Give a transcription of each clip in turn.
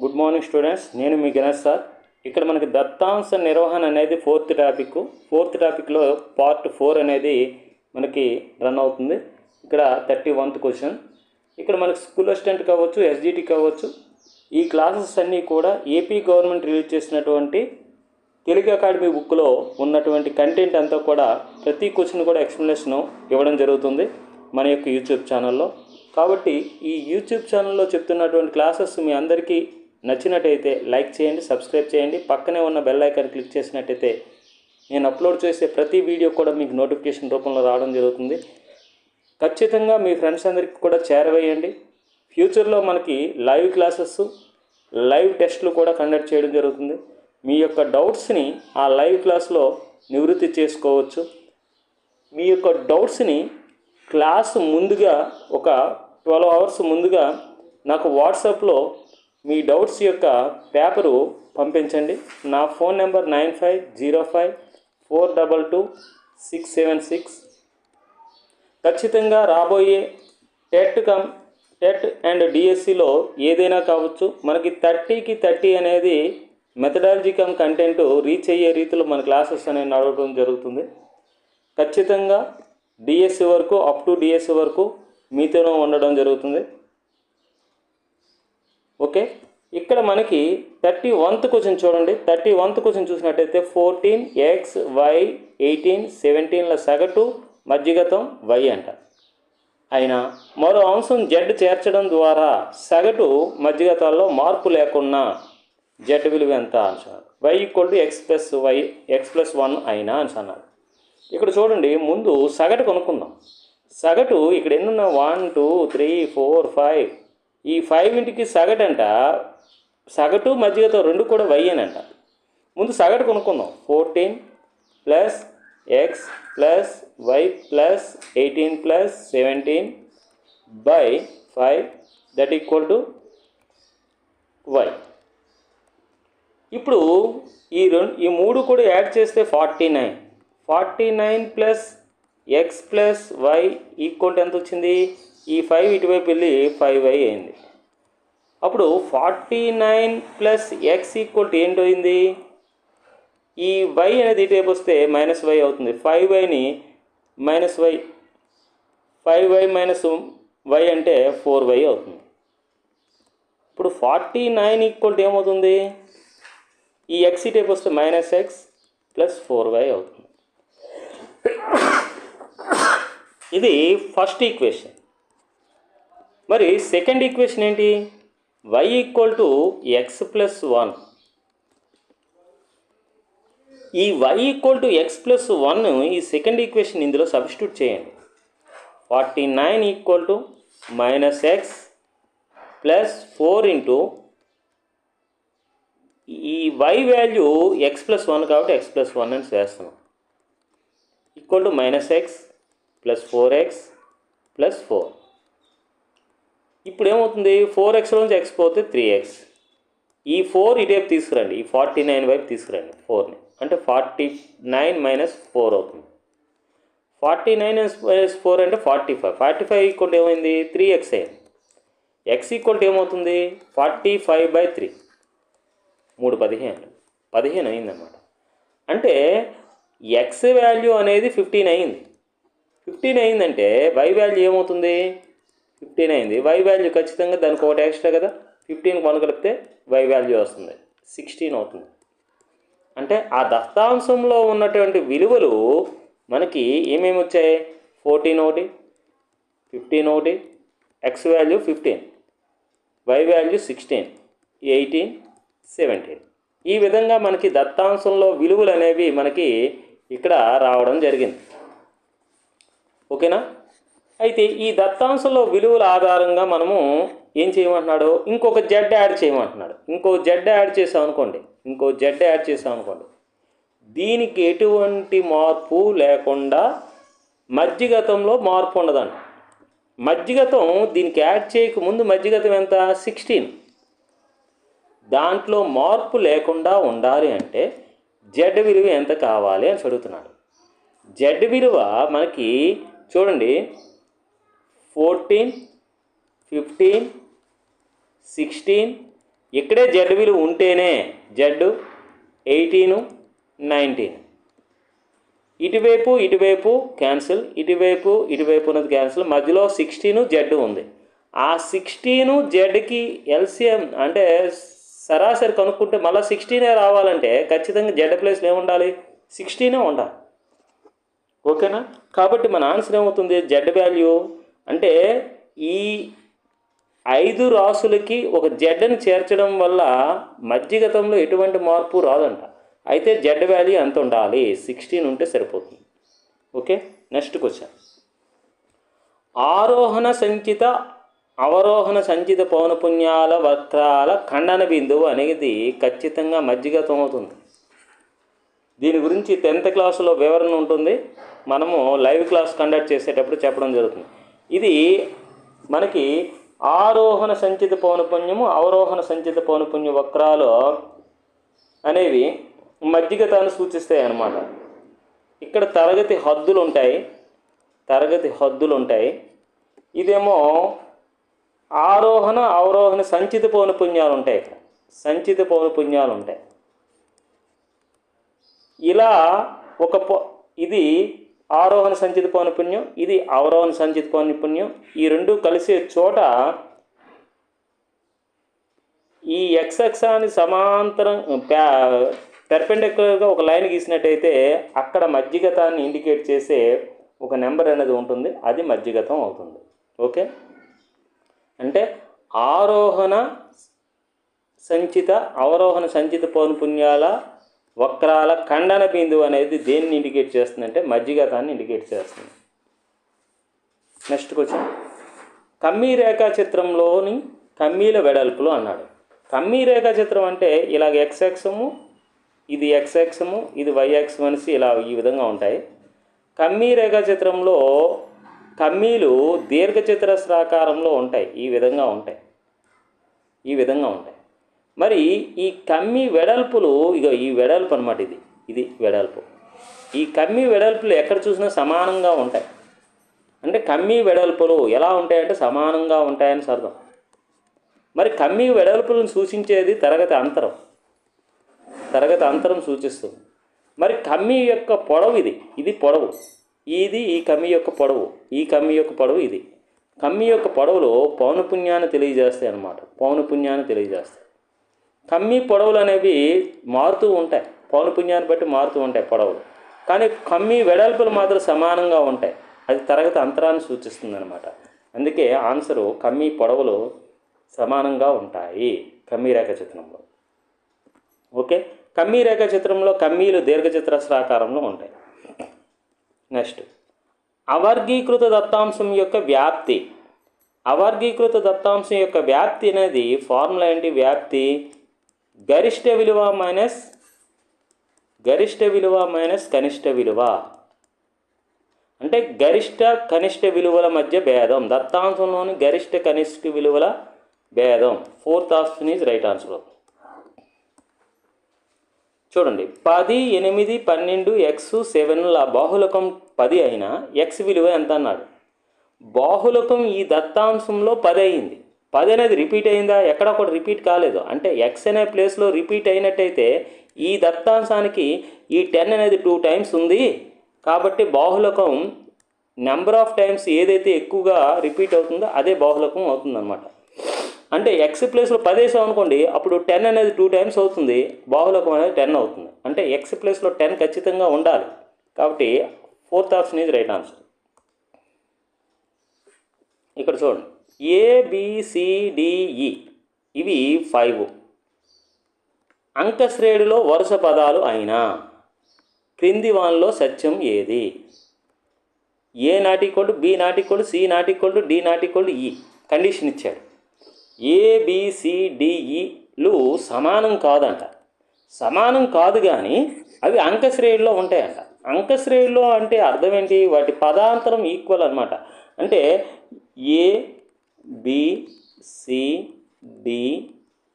Good morning students నేను మీ Ganesh sir. ఇక్కడ మనకి దత్తాంశ నిర్వహణ అనేది ఫోర్త్ టాపిక్. ఫోర్త్ టాపిక్లో పార్ట్ ఫోర్ అనేది మనకి రన్ అవుతుంది. ఇక్కడ థర్టీ వన్త్ క్వశ్చన్. ఇక్కడ మనకి స్కూల్ అసిస్టెంట్ కావచ్చు ఎస్జిటి కావచ్చు ఈ క్లాసెస్ అన్నీ కూడా ఏపీ గవర్నమెంట్ రిలీజ్ చేసినటువంటి తెలుగు అకాడమీ బుక్లో ఉన్నటువంటి కంటెంట్ అంతా కూడా ప్రతి క్వశ్చన్ కూడా ఎక్స్ప్లెనేషన్ ఇవ్వడం జరుగుతుంది మన యొక్క యూట్యూబ్ ఛానల్లో. కాబట్టి ఈ యూట్యూబ్ ఛానల్లో చెప్తున్నటువంటి క్లాసెస్ మీ అందరికీ నచ్చినట్టయితే లైక్ చేయండి సబ్స్క్రైబ్ చేయండి. పక్కనే ఉన్న బెల్ ఐకాన్ క్లిక్ చేసినట్టయితే నేను అప్లోడ్ చేసే ప్రతి వీడియో కూడా మీకు నోటిఫికేషన్ రూపంలో రావడం జరుగుతుంది. ఖచ్చితంగా మీ ఫ్రెండ్స్ అందరికీ కూడా చేరవేయండి. ఫ్యూచర్లో మనకి లైవ్ క్లాసెస్ లైవ్ టెస్ట్లు కూడా కండక్ట్ చేయడం జరుగుతుంది. మీ యొక్క డౌట్స్ని ఆ లైవ్ క్లాస్లో నివృత్తి చేసుకోవచ్చు. మీ యొక్క డౌట్స్ని క్లాస్ ముందుగా ఒక ట్వెల్వ్ అవర్స్ ముందుగా నాకు వాట్సాప్లో మీ డౌట్స్ యొక్క పేపరు పంపించండి. నా phone number nine five zero five four double two six seven six. ఖచ్చితంగా రాబోయే టెట్ కమ్ టెట్ అండ్ డిఎస్సిలో ఏదైనా కావచ్చు మనకి థర్టీకి థర్టీ అనేది మెథడాలజీ కమ్ కంటెంట్ రీచ్ అయ్యే రీతిలో మన క్లాసెస్ అనేవి నడవడం జరుగుతుంది. ఖచ్చితంగా డిఎస్సి వరకు అప్ టు డిఎస్సి వరకు మీతోనే ఉండడం జరుగుతుంది. ఓకే? ఇక్కడ మనకి థర్టీ వన్త్ క్వశ్చన్ చూడండి. థర్టీ వన్త్ క్వశ్చన్ చూసినట్టయితే ఫోర్టీన్ ఎక్స్ వై ఎయిటీన్ సెవెంటీన్ల సగటు మధ్యగతం వై అంట. అయినా మరో అంశం జెడ్ చేర్చడం ద్వారా సగటు మధ్యగతాల్లో మార్పు లేకుండా జెడ్ విలువ ఎంత అంటున్నారు. Y equal to x plus y x plus one అయినా అని అన్నారు ఇక్కడ చూడండి ముందు సగటు కొనుక్కుందాం. సగటు ఇక్కడ ఎన్నున్నా one two three four five ఈ ఫైవ్ ఇంటికి సగటు అంట సగటు మధ్యతో రెండు కూడా వై అంట ముందు సగటు కొనుక్కుందాం. Fourteen plus x plus y plus eighteen plus seventeen by five that equal to y. ఇప్పుడు ఈ రెండు ఈ మూడు కూడా యాడ్ చేస్తే forty nine. Forty nine plus x plus y equal ఎంత వచ్చింది? ఈ ఫైవ్ ఇటువైపు వెళ్ళి ఫైవ్ వై అయింది. అప్పుడు forty nine plus x equal to ఏంటయింది ఈ వై అనేది ఇటువైపు వస్తే మైనస్ వై అవుతుంది. Five వైని minus y five y minus y అంటే ఫోర్ వై అవుతుంది. ఇప్పుడు ఫార్టీ నైన్ ఈక్వల్ టు ఏమవుతుంది? ఈ ఎక్స్ టైప్ వస్తే minus x plus four y అవుతుంది. ఇది ఫస్ట్ ఈక్వేషన్ మరి సెకండ్ ఈక్వేషన్ ఏంటి? Y equal to x plus one ఈ y equal to x plus one ఈ సెకండ్ ఈక్వేషన్ ఇందులో సబ్స్టిట్యూట్ చేయండి. Forty nine equal to minus x plus four into ఈ y value x plus one కాబట్టి X plus one అని చేస్తున్నాం. Equal to minus x plus four x plus four ఇప్పుడు ఏమవుతుంది four ఎక్స్లోంచి ఎక్స్ పోతే త్రీ ఎక్స్ ఈ ఫోర్ ఇటువైపు తీసుకురండి. ఈ ఫార్టీ నైన్ వైపు తీసుకురండి ఫోర్ని అంటే ఫార్టీ నైన్ మైనస్ ఫోర్ అవుతుంది. ఫార్టీ నైన్ మైనస్ ఫోర్ అంటే forty five forty five equal ఏమైంది? త్రీ ఎక్స్ అయింది. ఎక్స్ ఈక్వల్ ఏమవుతుంది? ఫార్టీ ఫైవ్ బై త్రీ మూడు పదిహేను. పదిహేను అయిందన్నమాట. అంటే ఎక్స్ వాల్యూ అనేది ఫిఫ్టీన్ అయింది. ఫిఫ్టీన్ అయిందంటే వై వాల్యూ ఏమవుతుంది? ఫిఫ్టీన్ అయింది. వై వాల్యూ ఖచ్చితంగా దానికి ఒకటి ఎక్స్ట్రా కదా? ఫిఫ్టీన్ వన్ కలిపితే వై వాల్యూ వస్తుంది. సిక్స్టీన్ అవుతుంది. అంటే ఆ దత్తాంశంలో ఉన్నటువంటి విలువలు మనకి ఏమేమి వచ్చాయి? ఫోర్టీన్ ఒకటి ఫిఫ్టీన్ ఒకటి x value fifteen y value sixteen eighteen seventeen ఈ విధంగా మనకి దత్తాంశంలో విలువలు అనేవి మనకి ఇక్కడ రావడం జరిగింది. ఓకేనా? అయితే ఈ దత్తాంశంలో విలువల ఆధారంగా మనము ఏం చేయమంటున్నాడు? ఇంకొక జెడ్ యాడ్ చేయమంటున్నాడు. ఇంకో జెడ్ యాడ్ చేసామనుకోండి ఇంకో జెడ్ యాడ్ చేసామనుకోండి దీనికి ఎటువంటి మార్పు లేకుండా మధ్యగతంలో మార్పు ఉండదండి మధ్యగతం దీనికి యాడ్ చేయక ముందు మధ్యగతం ఎంత? సిక్స్టీన్ దాంట్లో మార్పు లేకుండా ఉండాలి అంటే జెడ్ విలువ ఎంత కావాలి అని అడుగుతున్నాడు. జెడ్ విలువ మనకి చూడండి. Fourteen fifteen sixteen. ఇక్కడే జెడ్ విలువ ఉంటేనే జెడ్ ఎయిటీను నైన్టీన్. ఇటువైపు ఇటువైపు క్యాన్సిల్ ఇటువైపు ఇటువైపు ఉన్నది క్యాన్సిల్. మధ్యలో సిక్స్టీను జెడ్ ఉంది. ఆ సిక్స్టీను జెడ్కి ఎల్సిఎం అంటే సరాసరి కనుక్కుంటే మళ్ళీ సిక్స్టీనే రావాలంటే ఖచ్చితంగా జెడ్ ప్లేస్లో ఏముండాలి సిక్స్టీనే ఉండాలి. ఓకేనా? కాబట్టి మన ఆన్సర్ ఏమవుతుంది? జెడ్ వాల్యూ అంటే ఈ ఐదు రాసులకి ఒక జెడ్ని చేర్చడం వల్ల మధ్యగతంలో ఎటువంటి మార్పు రాదంట. అయితే జెడ్ వాల్యూ ఎంత ఉండాలి? సిక్స్టీన్ ఉంటే సరిపోతుంది. ఓకే? Next question. ఆరోహణ సంచిత అవరోహణ సంచిత పౌనపుణ్యాల వక్రాల ఖండన బిందువు అనేది ఖచ్చితంగా మధ్యగతం అవుతుంది. దీని గురించి టెన్త్ క్లాసులో వివరణ ఉంటుంది. మనము లైవ్ క్లాస్ కండక్ట్ చేసేటప్పుడు చెప్పడం జరుగుతుంది. ఇది మనకి ఆరోహణ సంచిత పౌనపుణ్యము అవరోహణ సంచిత పౌనపుణ్య వక్రాలు అనేవి మధ్యగతాన్ని సూచిస్తాయి అన్నమాట. ఇక్కడ తరగతి హద్దులు ఉంటాయి తరగతి హద్దులు ఉంటాయి. ఇదేమో ఆరోహణ అవరోహణ సంచిత పౌనపుణ్యాలు ఉంటాయి. ఇక్కడ సంచిత పౌనపుణ్యాలు ఉంటాయి. ఇలా ఒక ఇది ఆరోహణ సంచిత పౌనపుణ్యం ఇది అవరోహణ సంచిత పౌనపుణ్యం ఈ రెండు కలిసే చోట ఈ ఎక్స్ అక్షానికి సమాంతరం పెర్పెండిక్యులర్గా ఒక లైన్ గీసినట్టయితే అక్కడ మధ్యగతాన్ని ఇండికేట్ చేసే ఒక నెంబర్ అనేది ఉంటుంది. అది మధ్యగతం అవుతుంది. ఓకే? అంటే ఆరోహణ సంచిత అవరోహణ సంచిత పౌనపుణ్యాల వక్రాల ఖండన బిందువు అనేది దేన్ని ఇండికేట్ చేస్తుందంటే మధ్యగతాన్ని ఇండికేట్ చేస్తుంది. నెక్స్ట్ క్వశ్చన్ కమ్మీ రేఖా చిత్రంలోని కమ్మీల వెడల్పులు అన్నాడు. కమ్మీ రేఖా చిత్రం అంటే ఇలాగ ఎక్స్ ఎక్సము ఇది ఎక్స్ ఎక్సము ఇది వై ఎక్స్ మనిషి ఇలా ఈ విధంగా ఉంటాయి. కమ్మీ రేఖా చిత్రంలో కమ్మీలు దీర్ఘచతురస్రాకారంలో ఉంటాయి. ఈ విధంగా ఉంటాయి. ఈ విధంగా ఉంటాయి. మరి ఈ కమ్మి వెడల్పులు ఇక ఈ వెడల్పు అనమాట ఇది ఇది వెడల్పు. ఈ కమ్మి వెడల్పులు ఎక్కడ చూసినా సమానంగా ఉంటాయి. అంటే కమ్మి వెడల్పులు ఎలా ఉంటాయంటే సమానంగా ఉంటాయని అర్థం మరి కమ్మి వెడల్పులను సూచించేది తరగతి అంతరం. తరగతి అంతరం సూచిస్తుంది. మరి కమ్మి యొక్క పొడవు ఇది ఇది పొడవు. ఇది ఈ కమ్మి యొక్క పొడవు ఈ కమ్మి యొక్క పొడవు ఇది. కమ్మి యొక్క పొడవులో పౌనపుణ్యాన్ని తెలియజేస్తాయి అన్నమాట పౌనపుణ్యాన్ని తెలియజేస్తాయి. కమ్మి పొడవులు అనేవి మారుతూ ఉంటాయి. పౌనపుణ్యాన్ని బట్టి మారుతూ ఉంటాయి పొడవులు. కానీ కమ్మి వెడల్పులు మాత్రం సమానంగా ఉంటాయి. అది తరగతి అంతరాన్ని సూచిస్తుంది అనమాట అందుకే ఆన్సరు కమ్మి పొడవులు సమానంగా ఉంటాయి. కమ్మి రేఖ చిత్రంలో ఓకే? కమ్మీ రేఖ చిత్రంలో కమ్మీలు దీర్ఘచతురస్రాకారంలో ఉంటాయి. నెక్స్ట్. అవర్గీకృత దత్తాంశం యొక్క వ్యాప్తి. అవర్గీకృత దత్తాంశం యొక్క వ్యాప్తి అనేది ఫార్ములా ఏంటి? వ్యాప్తి గరిష్ట విలువ మైనస్ గరిష్ట విలువ మైనస్ కనిష్ట విలువ. అంటే గరిష్ట కనిష్ట విలువల మధ్య భేదం. దత్తాంశంలోని గరిష్ట కనిష్ట విలువల భేదం. Fourth option is right answer చూడండి. పది ఎనిమిది పన్నెండు ఎక్స్ సెవెన్ల బాహులకం పది అయినా ఎక్స్ విలువ ఎంత అన్నాడు? బాహులకం ఈ దత్తాంశంలో పది అయింది. పది అనేది రిపీట్ అయిందా? ఎక్కడ ఒకటి రిపీట్ కాలేదు. అంటే ఎక్స్ అనే ప్లేస్లో రిపీట్ అయినట్టయితే ఈ దత్తాంశానికి ఈ టెన్ అనేది టూ టైమ్స్ ఉంది. కాబట్టి బాహులకం నెంబర్ ఆఫ్ టైమ్స్ ఏదైతే ఎక్కువగా రిపీట్ అవుతుందో అదే బాహులకం అవుతుందన్నమాట. అంటే ఎక్స్ ప్లేస్లో పదేసాం అనుకోండి అప్పుడు టెన్ అనేది టూ టైమ్స్ అవుతుంది. బాహులకం అనేది టెన్ అవుతుంది. అంటే ఎక్స్ ప్లేస్లో టెన్ ఖచ్చితంగా ఉండాలి. కాబట్టి fourth option is right answer ఇక్కడ చూడండి. A B C D E e. ఇవి ఫైవ్ అంకశ్రేణిలో వరుస పదాలు అయినా క్రింది వాన్లో సత్యం ఏది? ఏ నాటికోడు బి నాటికోడు సి నాటికోడు డి నాటికోడు ఈ కండిషన్ ఇచ్చాడు. ఏబిసిడిఈలు e సమానం కాదంట. సమానం కాదు కానీ అవి అంకశ్రేణిలో ఉంటాయంట. అంకశ్రేణిలో అంటే అర్థం ఏంటి? వాటి పదాంతరం ఈక్వల్ అనమాట అంటే ఏ బిసిడిఈ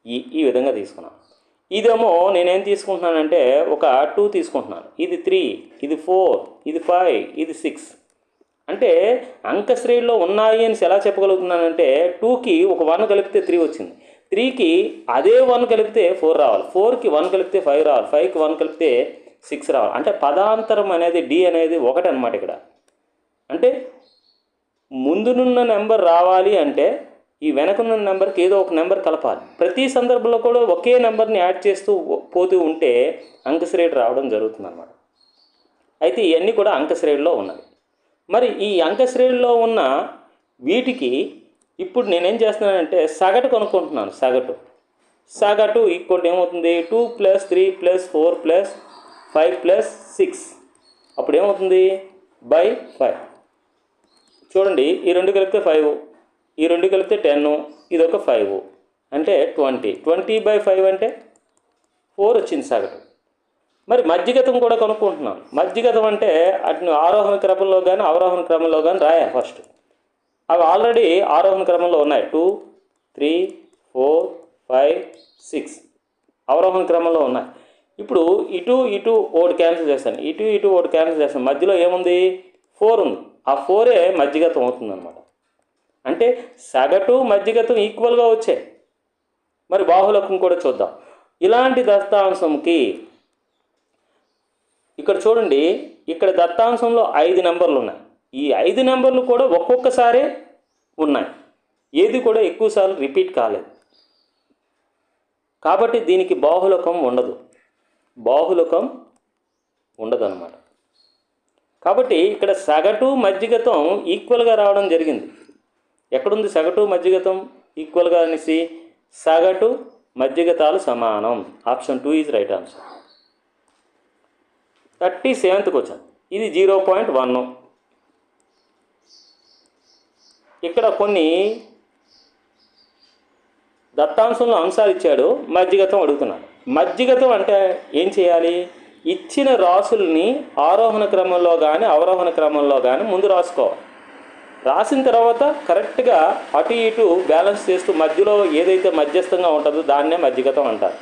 ఈ ఈ విధంగా తీసుకున్నాను ఇదేమో నేనేం తీసుకుంటున్నానంటే ఒక టూ తీసుకుంటున్నాను. ఇది త్రీ ఇది ఫోర్ ఇది ఫైవ్ ఇది సిక్స్. అంటే అంక శ్రేణిలో ఉన్నాయి అని ఎలా చెప్పగలుగుతున్నానంటే టూకి ఒక వన్ కలిపితే త్రీ వచ్చింది. త్రీకి అదే వన్ కలిపితే ఫోర్ రావాలి. ఫోర్కి వన్ కలిపితే ఫైవ్ రావాలి. ఫైవ్కి వన్ కలిపితే సిక్స్ రావాలి. అంటే పదాంతరం అనేది డి అనేది ఒకటి అనమాట ఇక్కడ. అంటే ముందునున్న నెంబర్ రావాలి అంటే ఈ వెనకనున్న నెంబర్కి ఏదో ఒక నెంబర్ కలపాలి. ప్రతి సందర్భంలో కూడా ఒకే నెంబర్ని యాడ్ చేస్తూ పోతూ ఉంటే అంకశ్రేణి రావడం జరుగుతుంది అనమాట అయితే ఇవన్నీ కూడా అంకశ్రేణిలో ఉన్నాయి మరి ఈ అంకశ్రేణిలో ఉన్న వీటికి ఇప్పుడు నేనేం చేస్తున్నానంటే సగటు కొనుక్కుంటున్నాను సగటు. సగటు ఈక్వల్ ఏమవుతుంది? Two plus three plus four plus five plus six. అప్పుడు ఏమవుతుంది? By five. చూడండి ఈ రెండు కలిపితే ఫైవ్ ఈ రెండు కలిపితే టెన్ ఇది ఒక ఫైవ్ అంటే ట్వంటీ ట్వంటీ బై ఫైవ్ అంటే ఫోర్ వచ్చింది సగటు. మరి మధ్యగతం కూడా కనుక్కుంటున్నాం. మధ్యగతం అంటే అటు ఆరోహణ క్రమంలో కానీ అవరోహణ క్రమంలో కానీ రాయా ఫస్ట్ అవి ఆల్రెడీ ఆరోహణ క్రమంలో ఉన్నాయి. Two three four five six అవరోహణ క్రమంలో ఉన్నాయి. ఇప్పుడు ఇటు ఇటు ఓటు క్యాన్సిల్ చేస్తాను. ఇటు ఇటు ఓటు క్యాన్సిల్ చేస్తాను. మధ్యలో ఏముంది? ఫోర్ ఉంది. ఆ ఫోరే మధ్యగతం అవుతుంది అనమాట అంటే సగటు మధ్యగతం ఈక్వల్గా వచ్చాయి మరి బాహులకం కూడా చూద్దాం. ఇలాంటి దత్తాంశంకి ఇక్కడ చూడండి ఇక్కడ దత్తాంశంలో ఐదు నెంబర్లు ఉన్నాయి. ఈ ఐదు నెంబర్లు కూడా ఒక్కొక్కసారే ఉన్నాయి. ఏది కూడా ఎక్కువసార్లు రిపీట్ కాలేదు. కాబట్టి దీనికి బాహులకం ఉండదు. బాహులకం ఉండదు అనమాట కాబట్టి ఇక్కడ సగటు మధ్యగతం ఈక్వల్గా రావడం జరిగింది. ఎక్కడుంది సగటు మధ్యగతం ఈక్వల్గా అనేసి సగటు మధ్యగతాలు సమానం. Option two is right answer. Thirty సెవెంత్కి వచ్చాను ఇది జీరో పాయింట్ వన్. ఇక్కడ కొన్ని దత్తాంశంలో అంశాలు ఇచ్చాడు. మధ్యగతం అడుగుతున్నాడు. మధ్యగతం అంటే ఏం చేయాలి? ఇచ్చిన రాసుల్ని ఆరోహణ క్రమంలో కానీ అవరోహణ క్రమంలో కానీ ముందు రాసుకోవాలి రాసిన తర్వాత కరెక్ట్గా అటు ఇటు బ్యాలెన్స్ చేస్తూ మధ్యలో ఏదైతే మధ్యస్థంగా ఉంటుందో దాన్నే మధ్యగతం అంటారు.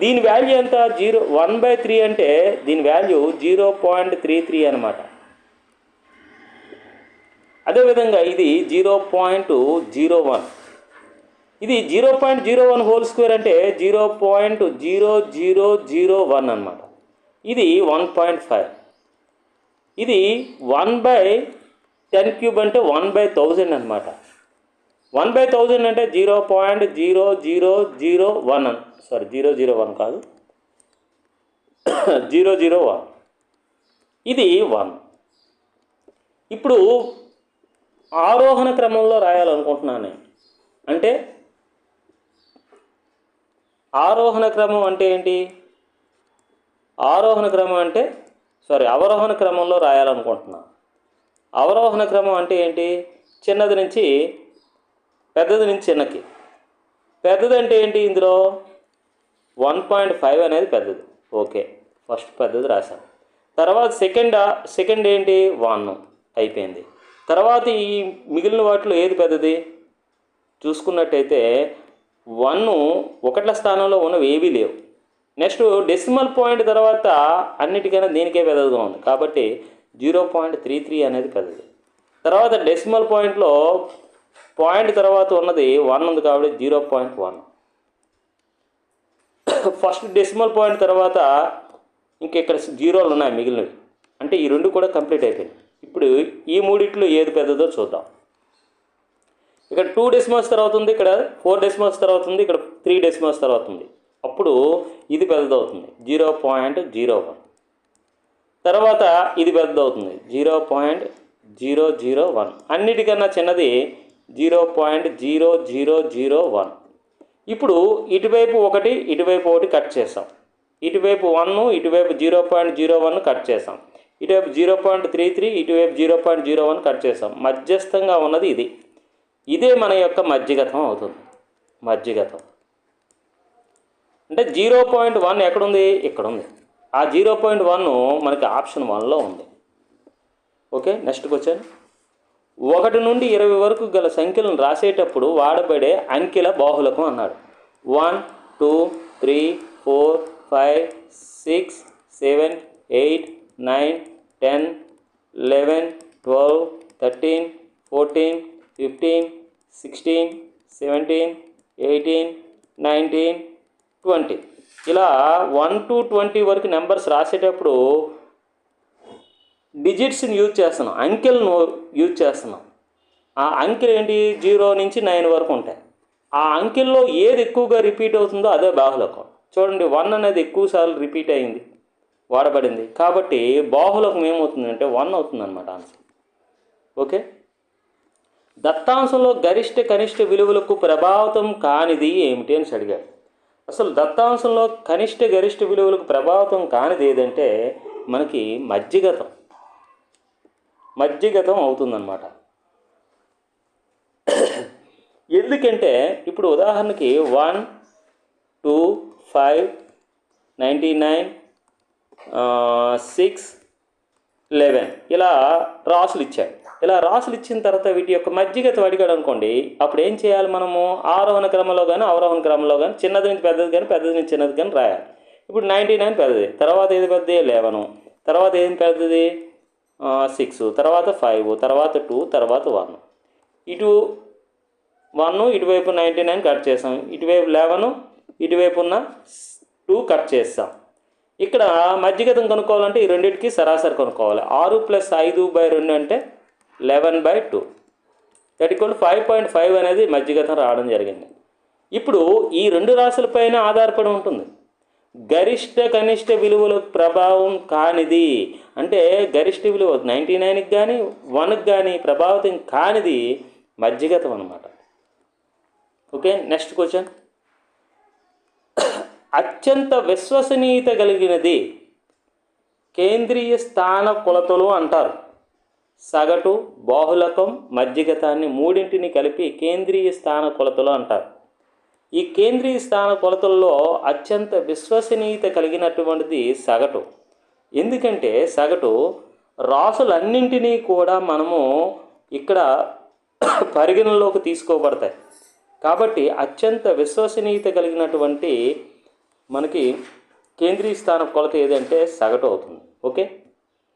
దీని వాల్యూ ఎంత? జీరో వన్ బై త్రీ అంటే దీని value zero point three three అనమాట అదేవిధంగా ఇది జీరో పాయింట్ జీరో వన్. ఇది zero point zero one whole square అంటే zero point zero zero zero one అనమాట ఇది వన్ పాయింట్ ఫైవ్ ఇది వన్ బై టెన్ క్యూబ్ అంటే వన్ బై థౌజండ్ అనమాట వన్ బై థౌజండ్ అంటే zero point zero zero zero one అన్ sorry zero zero one కాదు. Zero zero one ఇది one ఇప్పుడు ఆరోహణ క్రమంలో రాయాలనుకుంటున్నాను నేను. అంటే ఆరోహణ క్రమం అంటే ఏంటి? ఆరోహణ క్రమం అంటే సారీ అవరోహణ క్రమంలో రాయాలనుకుంటున్నాను అవరోహణ క్రమం అంటే ఏంటి? చిన్నది నుంచి పెద్దది నుంచి చిన్నకి. పెద్దది అంటే ఏంటి ఇందులో? వన్ పాయింట్ ఫైవ్ అనేది పెద్దది. ఓకే ఫస్ట్ పెద్దది రాశాను. తర్వాత సెకండ్ సెకండ్ ఏంటి? వన్ అయిపోయింది. తర్వాత ఈ మిగిలిన వాటిలో ఏది పెద్దది? చూసుకున్నట్టయితే వన్ ఒకట్ల స్థానంలో ఉన్నవి ఏవీ లేవు. నెక్స్ట్ డెసిమల్ పాయింట్ తర్వాత అన్నిటికైనా దీనికే పెద్దదిగా ఉంది. కాబట్టి జీరో పాయింట్ త్రీ త్రీ అనేది పెద్దది తర్వాత డెసిమల్ పాయింట్లో పాయింట్ తర్వాత ఉన్నది వన్ ఉంది కాబట్టి zero point one. First decimal point తర్వాత ఇంక ఇక్కడ జీరోలు ఉన్నాయి మిగిలినవి. అంటే ఈ రెండు కూడా కంప్లీట్ అయిపోయినాయి. ఇప్పుడు ఈ మూడిట్లో ఏది పెద్దదో చూద్దాం. ఇక్కడ టూ డెసిమల్స్ తర్వాత ఉంది ఇక్కడ ఫోర్ డెసిమల్స్ తర్వాత ఉంది ఇక్కడ త్రీ డెసిమల్స్ తర్వాత ఉంది. అప్పుడు ఇది పెద్దదవుతుంది. Zero point zero one. తర్వాత ఇది పెద్దదవుతుంది. Zero point zero zero one. అన్నిటికన్నా చిన్నది zero point zero zero zero one. ఇప్పుడు ఇటువైపు ఒకటి ఇటువైపు ఒకటి కట్ చేసాం. ఇటువైపు వన్ ఇటువైపు zero point zero one cut చేసాం. ఇటువైపు జీరో పాయింట్ త్రీ త్రీ ఇటువైపు zero point zero one cut చేసాం. మధ్యస్థంగా ఉన్నది ఇది. ఇదే మన యొక్క మధ్యగతం అవుతుంది. మధ్యగతం. అంటే జీరో పాయింట్ వన్ ఎక్కడుంది? ఇక్కడ ఉంది ఆ జీరో పాయింట్ వన్ మనకి ఆప్షన్ వన్లో ఉంది. Okay next question. ఒకటి నుండి ఇరవై వరకు గల సంఖ్యలను రాసేటప్పుడు వాడబడే అంకెల బాహులకం అన్నాడు. One two three four five six seven eight nine ten eleven twelve thirteen fourteen fifteen sixteen seventeen eighteen nineteen twenty. ఇలా వన్ టు ట్వంటీ వరకు నెంబర్స్ రాసేటప్పుడు డిజిట్స్ని యూజ్ చేస్తున్నాం. అంకెలను యూజ్ చేస్తున్నాం. ఆ అంకెలు ఏంటి? జీరో నుంచి నైన్ వరకు ఉంటాయి. ఆ అంకెల్లో ఏది ఎక్కువగా రిపీట్ అవుతుందో అదే బాహులకం. చూడండి వన్ అనేది ఎక్కువ సార్లు రిపీట్ అయింది వాడబడింది. కాబట్టి బాహులకం ఏమవుతుందంటే వన్ అవుతుందన్నమాట ఆన్సర్. ఓకే? దత్తాంశంలో గరిష్ట కనిష్ట విలువలకు ప్రభావితం కానిది ఏమిటి అని అడిగాడు అసలు దత్తాంశంలో కనిష్ట గరిష్ట విలువలకు ప్రభావితం కానిది ఏదంటే మనకి మధ్యగతం మధ్యగతం అవుతుందన్నమాట. ఎందుకంటే ఇప్పుడు ఉదాహరణకి one two five ninety nine six eleven. ఇలా రాసులు ఇచ్చారు. ఇలా రాసులు ఇచ్చిన తర్వాత వీటి యొక్క మధ్యగతం అడిగాడు అనుకోండి అప్పుడు ఏం చేయాలి మనము? ఆరోహణ క్రమంలో కానీ అవరోహణ క్రమంలో కానీ చిన్నది నుంచి పెద్దది కానీ పెద్దది నుంచి చిన్నది కానీ రాయాలి. ఇప్పుడు నైంటీ నైన్ పెద్దది. తర్వాత ఏది పెద్దది? లెవెను. తర్వాత ఏది పెద్దది? సిక్స్. తర్వాత ఫైవ్. తర్వాత టూ. తర్వాత వన్. ఇటు వన్ ఇటువైపు నైంటీ నైన్ కట్ చేసాం. ఇటువైపు లెవెన్ ఇటువైపు ఉన్న టూ కట్ చేస్తాం ఇక్కడ మధ్యగతం కనుక్కోవాలంటే ఈ రెండింటికి సరాసరి కనుక్కోవాలి. ఆరు ప్లస్ ఐదు బై రెండు అంటే eleven by two. That equal five point five అనేది మధ్యగతం రావడం జరిగింది. ఇప్పుడు ఈ రెండు రాశులపైన ఆధారపడి ఉంటుంది. గరిష్ట కనిష్ట విలువల ప్రభావం కానిది. అంటే గరిష్ట విలువ నైంటీ నైన్కి కానీ వన్కి కానీ ప్రభావితం కానిది మధ్యగతం అనమాట ఓకే నెక్స్ట్ క్వశ్చన్. అత్యంత విశ్వసనీయత కలిగినది కేంద్రీయ స్థాన కొలతలు అంటారు. సగటు బాహులకం మధ్యగతాన్ని మూడింటిని కలిపి కేంద్రీయ స్థాన కొలతలు అంటారు. ఈ కేంద్రీయ స్థాన కొలతల్లో అత్యంత విశ్వసనీయత కలిగినటువంటిది సగటు. ఎందుకంటే సగటు రాసులన్నింటినీ కూడా మనము ఇక్కడ పరిగణనలోకి తీసుకోబడతాయి. కాబట్టి అత్యంత విశ్వసనీయత కలిగినటువంటి మనకి కేంద్రీయ స్థాన కొలత ఏదంటే సగటు అవుతుంది. ఓకే?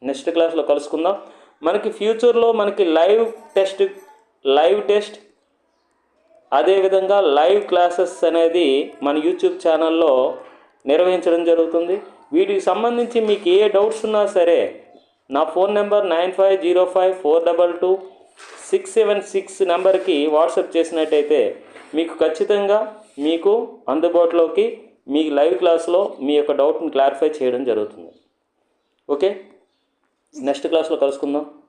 నెక్స్ట్ క్లాస్లో కలుసుకుందాం. మనకి ఫ్యూచర్లో మనకి లైవ్ టెస్ట్ లైవ్ టెస్ట్ అదేవిధంగా లైవ్ క్లాసెస్ అనేది మన యూట్యూబ్ ఛానల్లో నిర్వహించడం జరుగుతుంది. వీటికి సంబంధించి మీకు ఏ డౌట్స్ ఉన్నా సరే నా phone number nine five zero five four double two six seven six నెంబర్కి వాట్సాప్ చేసినట్టయితే మీకు ఖచ్చితంగా మీకు అందుబాటులోకి మీ లైవ్ క్లాస్లో మీ యొక్క డౌట్ని క్లారిఫై చేయడం జరుగుతుంది. ఓకే? నెక్స్ట్ క్లాస్లో కలుసుకుందాం.